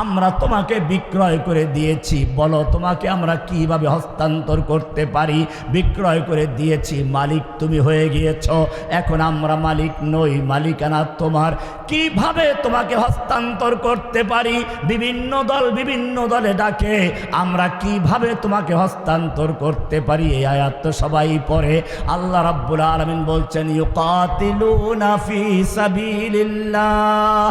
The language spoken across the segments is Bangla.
আমরা তোমাকে বিক্রয় করে দিয়েছি। বলো, তোমাকে আমরা কীভাবে হস্তান্তর করতে পারি? বিক্রয় করে দিয়েছি, মালিক তুমি হয়ে গিয়েছ। এখন আমরা মালিক নই, মালিকানা তোমার। কীভাবে তোমাকে হস্তান্তর করতে পারি? বিভিন্ন দল বিভিন্ন দলে ডাকে। আমরা কীভাবে তোমাকে হস্তান্তর করতে পারি? এই আয়াত তো সবাই পড়ে। আল্লাহ রাব্বুল আলামিন বলছেন, ইউকাতিলুনা ফি সাবিলিল্লাহ।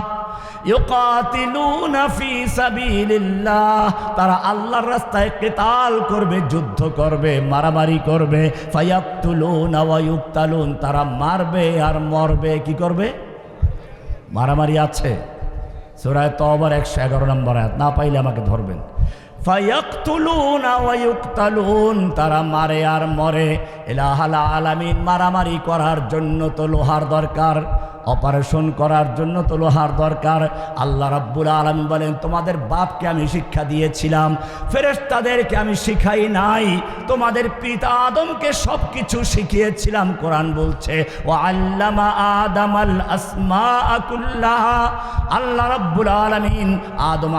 তারা আল্লাহর রাস্তায় কিতাল করবে, যুদ্ধ করবে, মারামারি করবে। ফায়াকতুলুনা ওয়া ইউকতালুন। তারা মারবে আর মরবে, কি করবে? মারামারি আছে। সুরায় তো আবার একশো এগারো নম্বর আয়াত, না পাইলে আমাকে ধরবেন। ফায়াকতুলুন ওয়ায়ুকতালুন তারা মারে আর মরে। এলাহাল আলামিন, মারামারি করার জন্য তো লোহার দরকার। অপারেশন করার জন্য তো লোহার দরকার। আল্লাহ রাব্বুল আলম বলেন, তোমাদের বাপকে আমি শিক্ষা দিয়েছিলাম, ফেরেশতাদেরকে আমি শিখাই নাই। তোমাদের পিতা আদমকে সব কিছু শিখিয়েছিলাম। কোরআন বলছে ও আল্লামা আদম আল আসমা আকুল্লাহ আল্লাহ রাব্বুল আলমিন আদম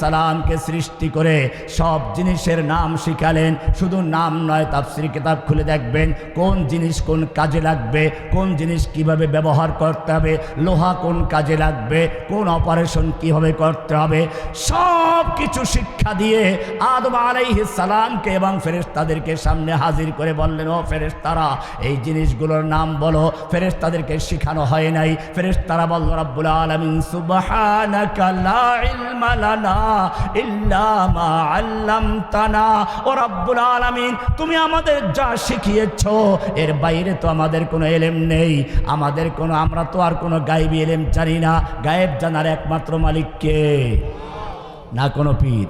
সালামকে সৃষ্টি করে সব জিনিসের নাম শিখালেন। শুধু নাম নয়, তাফসির কিতাব খুলে দেখবেন, কোন জিনিস কোন কাজে লাগবে, কোন জিনিস কীভাবে ব্যবহার করতে হবে। লোহা কোন কাজে লাগবে? কোন অপারেশন কীভাবে করতে হবে? সব কিছু শিক্ষা দিয়ে আদম আলাইহিস সালামকে এবং ফেরেশতাদেরকে সামনে হাজির করে বললেন, ও ফেরেশতারা, এই জিনিসগুলোর নাম বলো। ফেরেশতাদেরকে শেখানো হয় নাই। ফেরেশতারা বলল রাব্বুল আলামিন, তুমি আমাদের যা শিখিয়েছো, এর বাইরে তো আমাদের কোনো এলেম নেই। আমাদের কোনো, আমরা তো আর কোনো গায়েবী এলেম জানি না। গায়েব জানার একমাত্র মালিককে না কোনো পীর,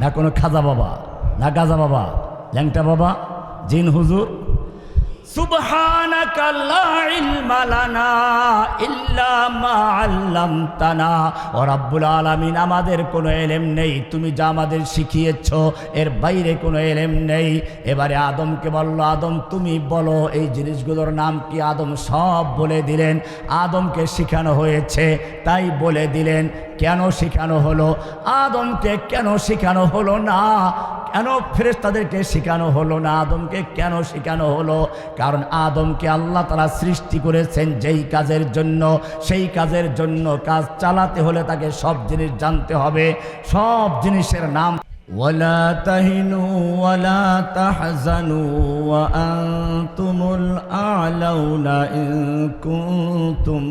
না কোনো খাজা বাবা, না গাজা বাবা, ল্যাংটা বাবা, জিন হুজুর ইলমা লানা ইল্লা মা আল্লামতানা। ও রাব্বুল আলামিন, আমাদের কোনো এলেম নেই। তুমি যা আমাদের শিখিয়েছ, এর বাইরে কোনো এলেম নেই। এবারে আদমকে বলল, আদম, তুমি বলো, এই জিনিসগুলোর নাম কি আদম সব বলে দিলেন? আদমকে শেখানো হয়েছে, তাই বলে দিলেন। কেন শেখানো হলো? আদমকে কেন শেখানো হলো না? কেন ফেরেশতাদেরকে শেখানো হলো না? আদমকে কেন শেখানো হলো? কারণ আদমকে আল্লাহ তারা সৃষ্টি করেছেন যেই কাজের জন্য। সেই কাজের জন্য কাজ চালাতে হলে তাকে সব জিনিস জানতে হবে। সব জিনিসের নাম ولا تهنوا ولا تحزنوا وأنتم الأعلون إن كنتم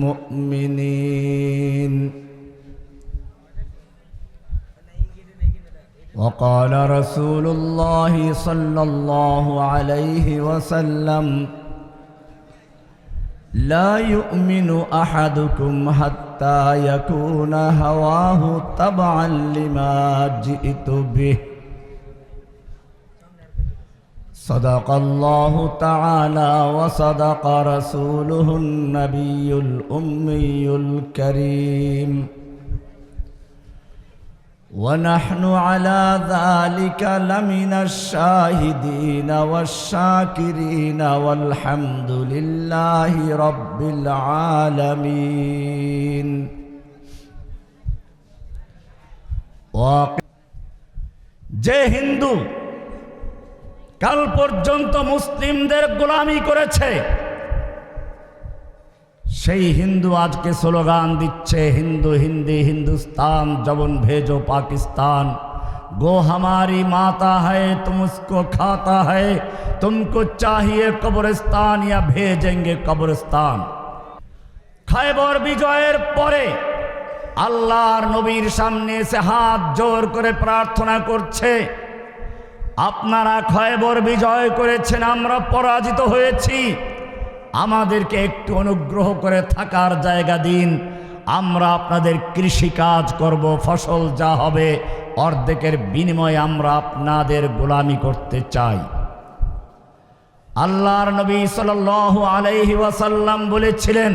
مؤمنين. وقال رسول الله صلى الله عليه وسلم لا يؤمن احدكم حتى يكون هواه تبعا لما جئت به صدق الله تعالى وصدق رسوله النبي الامي الكريم ونحن على ذلك لمن الشاهدين والشاكرين والحمد لله رب العالمين যে হিন্দু কাল পর্যন্ত মুসলিমদের গোলামি করেছে সেই হিন্দু আজকে স্লোগান দিচ্ছে হিন্দু হিন্দি হিন্দুস্তান জবন ভেজো পাকিস্তান গো हमारी माता है तुम उसको खाता है तुमको चाहिए कब्रिस्तान या भेजेंगे कब्रिस्तान খায়বর বিজয়ের পরে আল্লাহর নবীর সামনে এসে হাত জোর করে প্রার্থনা করছে আপনারা খয়বর বিজয় করেছেন আমরা পরাজিত হয়েছি আমাদেরকে একটু অনুগ্রহ করে থাকার জায়গা দিন। আমরা আপনাদের কৃষি কাজ করব, ফসল যা হবে, অর্ধেকের বিনিময়ে আমরা আপনাদের গোলামি করতে চাই। আল্লাহর নবী সাল আলাইহি ওয়াসাল্লাম বলেছিলেন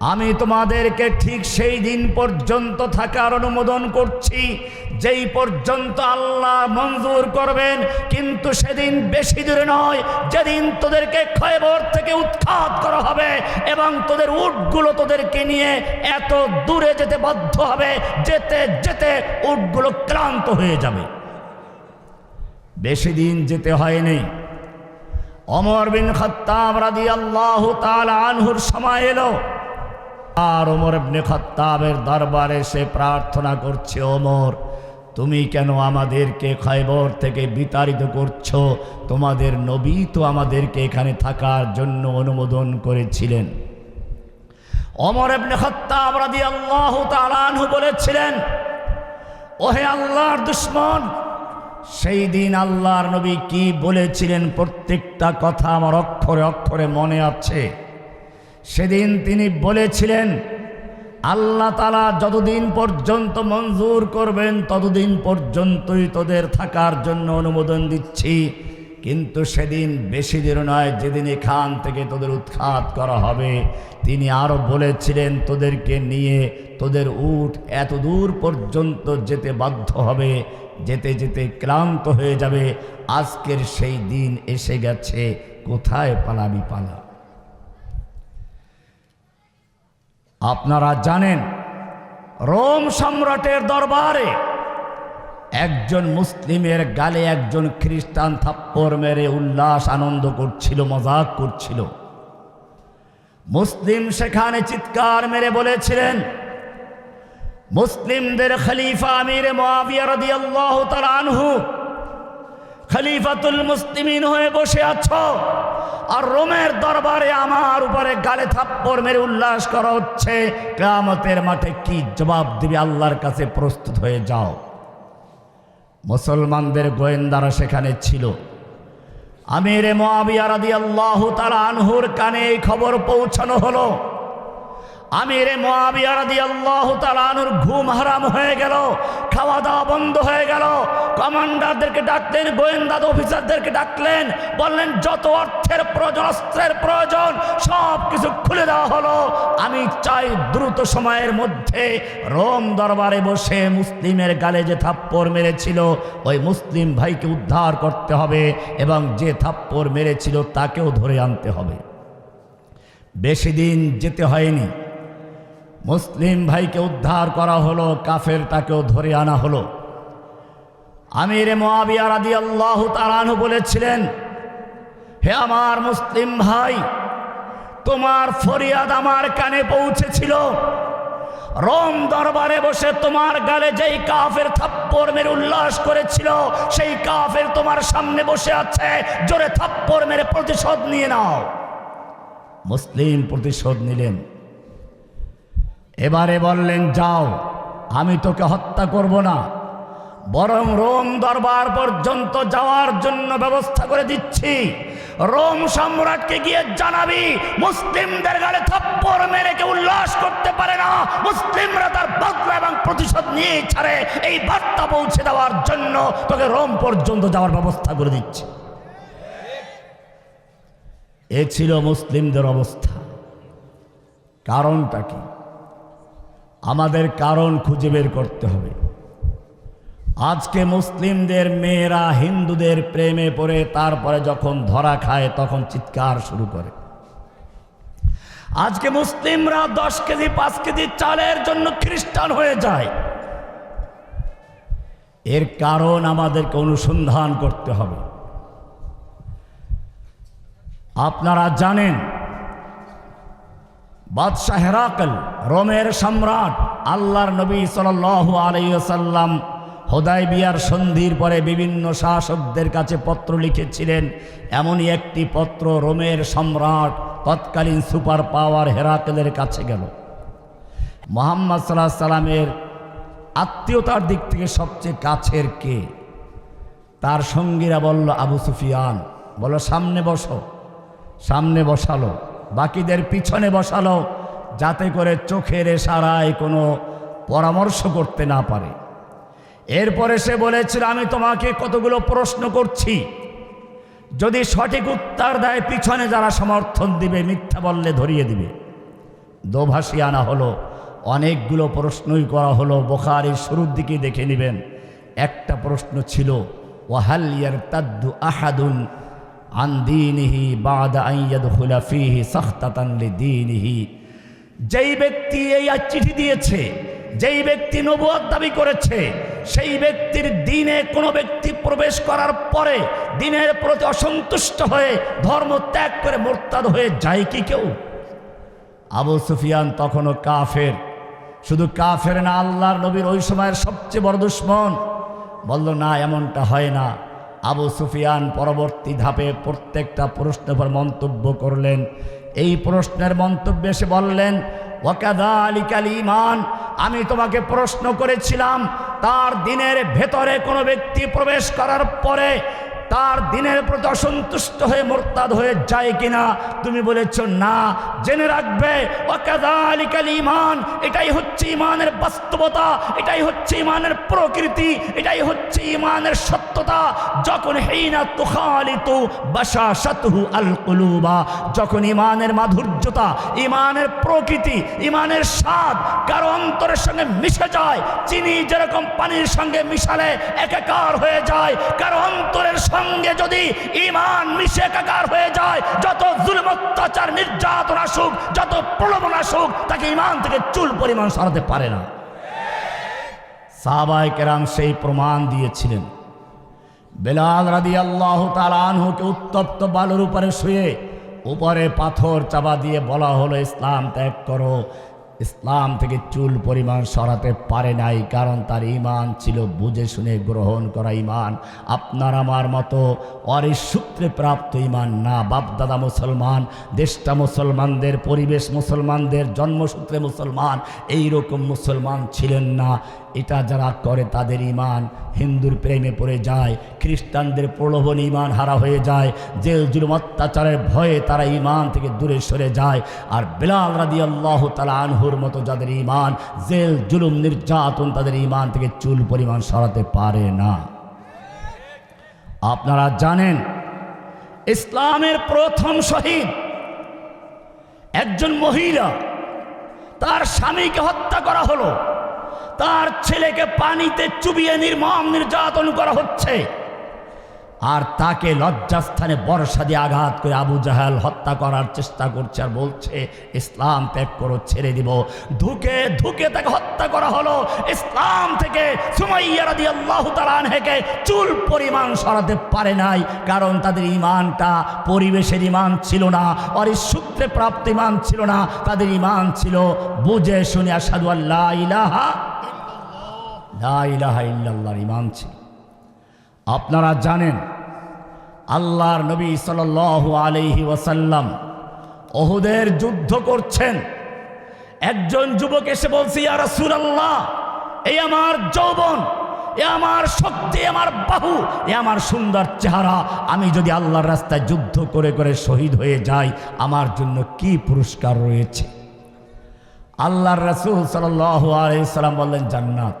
আমি তোমাদেরকে ঠিক সেই দিন পর্যন্ত থাকার অনুমোদন করছি, যেই পর্যন্ত আল্লাহ মঞ্জুর করবেন। কিন্তু সেদিন বেশি দূরে নয়, যেদিন তোদেরকে খয়বর থেকে উৎখাত করা হবে এবং তোদের উটগুলো তোদেরকে নিয়ে এত দূরে যেতে বাধ্য হবে, যেতে যেতে উটগুলো ক্লান্ত হয়ে যাবে। বেশি দিন যেতে হয়নি। অমর বিন খত্তাব রাদি আল্লাহ আনহুর সময় এলো। আর ওমর ইবনে খত্তাবের দরবারে সে প্রার্থনা করছে, ওমর, তুমি কেন আমাদেরকে খয়বর থেকে বিতাড়িত করছ? তোমাদের নবী তো আমাদেরকে এখানে থাকার জন্য অনুমোদন করেছিলেন। অমর ইবনে খত্তাব রাদিয়াল্লাহু তাআলা আনহু বলেছিলেন, ওহে আল্লাহর দুশ্মন, সেই দিন আল্লাহর নবী কি বলেছিলেন? প্রত্যেকটা কথা আমার অক্ষরে অক্ষরে মনে আছে। সেদিন তিনি বলেছিলেন, আল্লাহ তালা যতদিন পর্যন্ত মঞ্জুর করবেন, ততদিন পর্যন্তই তোদের থাকার জন্য অনুমোদন দিচ্ছি। কিন্তু সেদিন বেশি দিন নয়, যেদিন এখান থেকে তোদের উৎখাত করা হবে। তিনি আরও বলেছিলেন, তোদেরকে নিয়ে তোদের উঠ এত দূর পর্যন্ত যেতে বাধ্য হবে, যেতে যেতে ক্লান্ত হয়ে যাবে। আজকের সেই দিন এসে গেছে, কোথায় পালাবি পালা? আপনারা জানেন, রোম সম্রাটের দরবারে একজন মুসলিমের গালে একজন খ্রিস্টান থাপ্পর মেরে উল্লাস, আনন্দ করছিল, মজাক করছিল। মুসলিম সেখানে চিৎকার মেরে বলেছিলেন, মুসলিমদের খলিফা আমির আনহু, খলিফাতুল মুসলিমিন হয়ে বসে আছো। আর রোমের দরবারে আমার উপরে গালে থাপ্পড় মেরে উল্লাস করা হচ্ছে। কেয়ামতের মাঠে কি জবাব দিবে আল্লাহর কাছে প্রস্তুত হয়ে যাও। মুসলমানদের গোয়েন্দারা সেখানে ছিল। আমির মোয়াবিয়া রাদিয়াল্লাহু তাআলা আনহুর কানে এই খবর পৌঁছানো হলো। আমিরে মোয়াবিয়া রাদিয়াল্লাহু তাআলা আনহুর ঘুম হারাম হয়ে গেল খাওয়া দাওয়া বন্ধ হয়ে গেল কমান্ডারদেরকে ডাকলেন, গোয়েন্দা অফিসারদেরকে ডাকলেন, বললেন, যত অর্থের প্রয়োজন, অস্ত্রের প্রয়োজন, সব কিছু খুলে দেওয়া হলো। আমি চাই দ্রুত সময়ের মধ্যে রোম দরবারে বসে মুসলিমের গালে যে থাপ্পড় মেরেছিল, ওই মুসলিম ভাইকে উদ্ধার করতে হবে এবং যে থাপ্পড় মেরেছিল তাকেও ধরে আনতে হবে। বেশি দিন যেতে হয়নি। মুসলিম ভাইকে উদ্ধার করা হলো, কাফেরটাকেও ধরে আনা হলো। আমির মোয়াবিয়া রাদি আল্লাহ তালানু বলেছিলেন, হে আমার মুসলিম ভাই, তোমার ফরিয়াদ আমার কানে পৌঁছেছিল। রোম দরবারে বসে তোমার গালে যেই কাফের থাপ্পড় মেরে উল্লাস করেছিল, সেই কাফের তোমার সামনে বসে আছে, জোরে থাপ্পড় মেরে প্রতিশোধ নিয়ে নাও। মুসলিম প্রতিশোধ নিলেন। এবারে বললেন, যাও, আমি তোকে হত্যা করব না। বরং রোম দরবার পর্যন্ত যাওয়ার জন্য ব্যবস্থা করে দিচ্ছি। রোম সম্রাটকে গিয়ে জানাবি, মুসলিমদের গালে থাপ্পড় মেরে কেউ উল্লাস করতে পারে না। মুসলিমরা তার বদলা এবং প্রতিশোধ নিয়ে ছাড়ে। এই বার্তা পৌঁছে দেওয়ার জন্য তোকে রোম পর্যন্ত যাওয়ার ব্যবস্থা করে দিচ্ছি। এ ছিল মুসলিমদের অবস্থা। কারণটা কি? আমাদের কারণ খুঁজে বের করতে হবে। আজকে মুসলিমদের মেয়েরা হিন্দুদের প্রেমে পড়ে, তারপরে যখন ধরা খায়, তখন চিৎকার শুরু করে। আজকে মুসলিমরা দশ কেজি, পাঁচ কেজি চালের জন্য খ্রিস্টান হয়ে যায়। এর কারণ আমাদেরকে অনুসন্ধান করতে হবে। আপনারা জানেন, বাদশাহ হেরাকল, রোমের সম্রাট, আল্লাহর নবী সাল আলাইসাল্লাম হোদাই বিয়ার সন্ধির পরে বিভিন্ন শাসকদের কাছে পত্র লিখেছিলেন, এমনই একটি পত্র রোমের সম্রাট তৎকালীন সুপার পাওয়ার হেরাকেলের কাছে গেল। মোহাম্মদ সাল্লাহ সাল্লামের আত্মীয়তার দিক থেকে সবচেয়ে কাছের কে? তার সঙ্গীরা বলল, আবু সুফিয়ান। বলো সামনে বসো। সামনে বসালো। বাকিদের পিছনে বসালো, যাতে করে চোখের এশারায় কোনো পরামর্শ করতে না পারে। এরপরে সে বলেছিল, আমি তোমাকে কতগুলো প্রশ্ন করছি। যদি সঠিক উত্তর দেয়, পিছনে যারা সমর্থন দিবে, মিথ্যা বললে ধরিয়ে দিবে। দোভাষী আনা হলো, অনেকগুলো প্রশ্নই করা হলো, বোখারির শুরুর দিকে দেখে নেবেন। একটা প্রশ্ন ছিল, ওয়াহাল ইয়ারতাদ্দু আহাদুন আন দীনিহি বাদা আইয়াদ লিদীনিহি? যেই ব্যক্তি এই চিঠি দিয়েছে, যেই ব্যক্তি নবুয়াদ দাবি করেছে সেই ব্যক্তির দিনে কোনো ব্যক্তি প্রবেশ করার পরে দিনের প্রতি অসন্তুষ্ট হয়ে ধর্ম ত্যাগ করে মোরতাদ হয়ে যায় কি কেউ? আবু সুফিয়ান তখনও কাফের। শুধু কাফের না, আল্লাহর নবীর ওই সময়ের সবচেয়ে বড় দুশ্মন। বলল, না, এমনটা হয় না। আবু সুফিয়ান পরবর্তী ধাপে প্রত্যেকটা প্রশ্নের পর মন্তব্য করলেন। এই প্রশ্নের মন্তব্যে এসে বললেন ওয়াকাদা আলিকাল ইমান আমি তোমাকে প্রশ্ন করেছিলাম তার দিনের ভেতরে কোনো ব্যক্তি প্রবেশ করার পরে তার দিনের প্রতি অসন্তুষ্ট হয়ে মোরতাদ হয়ে যায় কিনা তুমি বলেছ না। জেনে রাখবে ইমান এটাই হচ্ছে ইমানের বাস্তবতা, এটাই হচ্ছে ইমানের প্রকৃতি, এটাই হচ্ছে ইমানের সত্যতা। যখন হেইনা তুখালিতু বাসাসাতহু আল কুলুবা, যখন ইমানের মাধুর্যতা ইমানের প্রকৃতি ইমানের স্বাদ কারও অন্তরের সঙ্গে মিশে যায়, চিনি যেরকম পানির সঙ্গে মিশালে একাকার হয়ে যায়, কারও অন্তরের সঙ্গে যদি ইমান মিশে একাকার হয়ে যায়, যত জুলম, অত্যাচার, নির্যাতন আসুক, যত প্রলোভন আসুক, তাকে ইমান থেকে চুল পরিমাণ সরাতে পারে না। সাহাবাই কেরাম সেই প্রমাণ দিয়েছিলেন। বেলাল রাদি আল্লাহ আনহুকে উত্তপ্ত বালুর উপরে শুয়ে উপরে পাথর চাপা দিয়ে বলা হলো, ইসলাম ত্যাগ করো ইসলাম থেকে চুল পরিমাণ সরাতে পারে নাই, কারণ তার ইমান ছিল বুঝে শুনে গ্রহণ করা ইমান আপনার আমার মতো অরিস সূত্রে প্রাপ্ত ইমান না। বাপদাদা মুসলমান, দেশটা মুসলমানদের, পরিবেশ মুসলমানদের, জন্মসূত্রে মুসলমান এই রকম মুসলমান ছিলেন না। এটা যারা করে তাদের ইমান হিন্দুর প্রেমে পড়ে যায়, খ্রিস্টানদের প্রলোভন ইমান হারা হয়ে যায়, জেল, জুলুম, অত্যাচারের ভয়ে তারা ইমান থেকে দূরে সরে যায়। আর বেলাল রাদি আল্লাহ তালা আনহুর মতো যাদের ইমান জেল, জুলুম, নির্যাতন তাদের ইমান থেকে চুল পরিমাণ সরাতে পারে না। আপনারা জানেন, ইসলামের প্রথম শহীদ একজন মহিলা, তার স্বামীকে হত্যা করা হলো। তার ছেলেকে পানিতে চুবিয়ে নির্মম নির্যাতন করা হচ্ছে। আর তাকে লজ্জাস্থানে বর্ষা দিয়ে আঘাত করে আবু জাহাল হত্যা করার চেষ্টা করছে আর বলছে, ইসলাম ত্যাগ করো, ছেড়ে দিব। ধুকে ধুকে তাকে হত্যা করা হলো। ইসলাম থেকে সুমাইয়া দিয়ে আল্লাহ তালানহেকে চুল পরিমাণ সরাতে পারে নাই, কারণ তাদের ইমানটা পরিবেশের ইমান ছিল না অর সূত্রে প্রাপ্ত ইমান ছিল না, তাদের ইমান ছিল। বুঝে শুনে আসাদু আল্লাহ ইলাহা লা ইলাহা ইল্লাল্লাহর ইমান ছিল। আপনারা জানেন, আল্লাহর নবী সাল আলহি ওয়াসাল্লাম ওহুদের যুদ্ধ করছেন। একজন যুবক এসে বলছে, ইয়া রাসূলুল্লাহ এই আমার যৌবন, এ আমার শক্তি আমার বাহু, এ আমার সুন্দর চেহারা, আমি যদি আল্লাহর রাস্তায় যুদ্ধ করে করে শহীদ হয়ে যাই, আমার জন্য কি পুরস্কার রয়েছে? আল্লাহর রাসূল সাল্লাল্লাহু আলাইহি সাল্লাম বললেন, জান্নাত।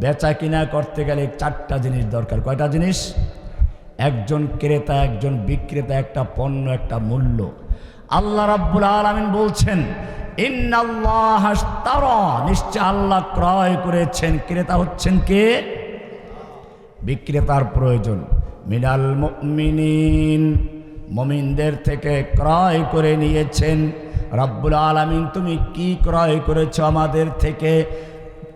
বেচা কিনা করতে গেলে চারটা জিনিস দরকার। কয়টা জিনিস? একজন ক্রেতা, একজন বিক্রেতা, একটা পণ্য, একটা মূল্য। আল্লাহ রাব্বুল আলামিন বলছেন নিশ্চয় আল্লাহ ক্রয় করেছেন। ক্রেতা হচ্ছেন কে? বিক্রেতার প্রয়োজন। মিনাল মুমিনিন, মমিনদের থেকে ক্রয় করে নিয়েছেন। রব্বুল আলামিন, তুমি কি ক্রয় করেছ আমাদের থেকে?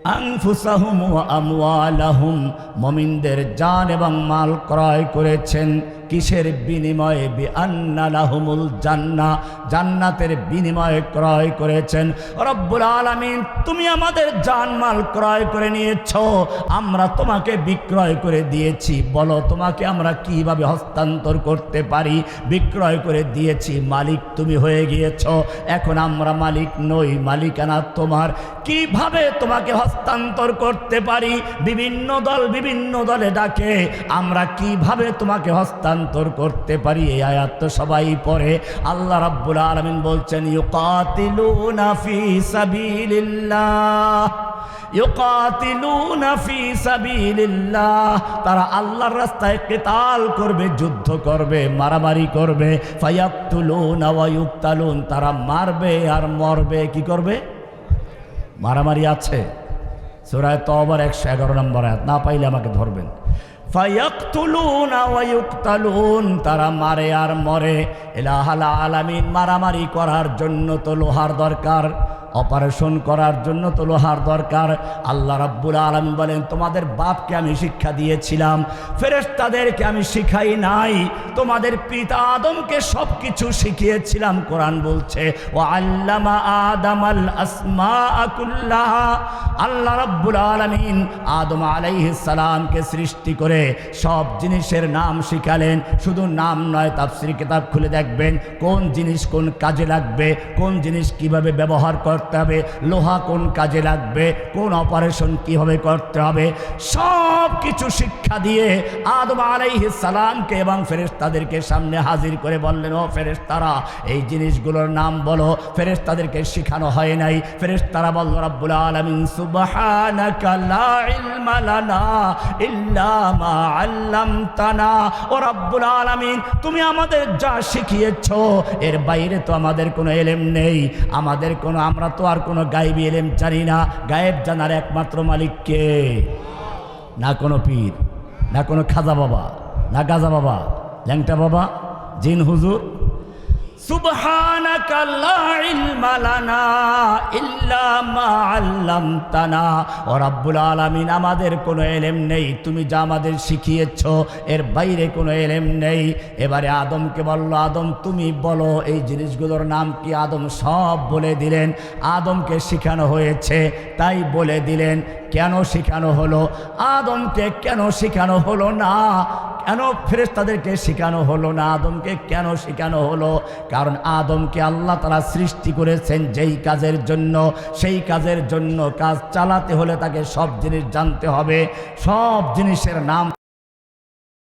আনফুসাহুম ও আমওয়ালাহুম। মমিনদের জান এবং মাল ক্রয় করেছেন। কিসের বিনিময়ে? বি আন্না লাহুমুল জান্না। জান্নাতের বিনিময়ে ক্রয় করেছেন। রব্বুল আলামিন, তুমি আমাদের জানমাল ক্রয় করে নিয়েছ। আমরা তোমাকে বিক্রয় করে দিয়েছি। বলো, তোমাকে আমরা কীভাবে হস্তান্তর করতে পারি? বিক্রয় করে দিয়েছি। মালিক তুমি হয়ে গিয়েছ। এখন আমরা মালিক নই, মালিকানা তোমার। কীভাবে তোমাকে হস্তান্তর করতে পারি? বিভিন্ন দল বিভিন্ন দলে ডাকে। আমরা কীভাবে তোমাকে হস্তান্তর করতে পারি, এই আয়াত তো সবাই পড়ে। আল্লাহ রাব্বুল আলামিন বলছেন, ইউকাতিলুনা ফি সাবিলিল্লাহ, ইউকাতিলুনা ফি সাবিলিল্লাহ। তারা আল্লাহর রাস্তায় কিতাল করবে, যুদ্ধ করবে, মারামারি করবে। ফায়াকতুলুনা ওয়া ইউকতালুন, তারা মারবে আর মরবে, কি করবে? মারামারি আছে। সুরায় তবার একশো এগারো নম্বর আয়াত, না পাইলে আমাকে ধরবেন। তারা মারে আর মরে। এলাহাল আলামিন মারামারি করার জন্য তো লোহার দরকার। অপারেশন করার জন্য তো লোহার দরকার। আল্লাহ রাব্বুল আলম বলেন, তোমাদের বাপকে আমি শিক্ষা দিয়েছিলাম, ফেরেশতাদেরকে আমি শিখাই নাই। তোমাদের পিতা আদমকে সব কিছু শিখিয়েছিলাম। কোরআন বলছে ও আল্লামা আদম আল আসমা আকুল্লাহা আল্লাহ রাব্বুল আলমিন আদম সালামকে সৃষ্টি করে সব জিনিসের নাম শিখালেন। শুধু নাম নয়, তাফসির কিতাব খুলে দেখবেন কোন জিনিস কোন কাজে লাগবে, কোন জিনিস কীভাবে ব্যবহার করতে হবে। লোহা কোন কাজে লাগবে? কোন অপারেশন কীভাবে করতে হবে? সব কিছু শিক্ষা দিয়ে আদম আলাইহিস সালামকে এবং ফেরেশতাদেরকে সামনে হাজির করে বললেন, ও ফেরেশতারা, এই জিনিসগুলোর নাম বলো। ফেরেশতাদেরকে শেখানো হয় নাই। ফেরেশতারা বলল, রাব্বুল আলামিন ও রাব্বুল আলামিন, তুমি আমাদের যা শিখিয়েছো, এর বাইরে তো আমাদের কোনো এলেম নেই। আমাদের কোনো, আমরা তো আর কোনো গায়েবী এলেম জানি না। গায়েব জানার একমাত্র মালিককে না কোনো পীর, না কোনো খাজা বাবা, না গাজা বাবা, ল্যাংটা বাবা, জিন হুজুর লানা ইল্লা মা আল্লামতানা। ও রাব্বুল আলামিন, আমাদের কোনো এলেম নেই। তুমি যা আমাদের শিখিয়েছ, এর বাইরে কোনো এলেম নেই। এবারে আদমকে বলল, আদম, তুমি বলো, এই জিনিসগুলোর নাম কি আদম? সব বলে দিলেন। আদমকে শেখানো হয়েছে, তাই বলে দিলেন, কেন শেখানো হলো? আদমকে কেন শেখানো হলো না? কেন ফেরেস তাদেরকে শেখানো হলো না? আদমকে কেন শেখানো হলো? কারণ আদমকে আল্লাহ তারা সৃষ্টি করেছেন যেই কাজের জন্য। সেই কাজের জন্য কাজ চালাতে হলে তাকে সব জিনিস জানতে হবে। সব জিনিসের নাম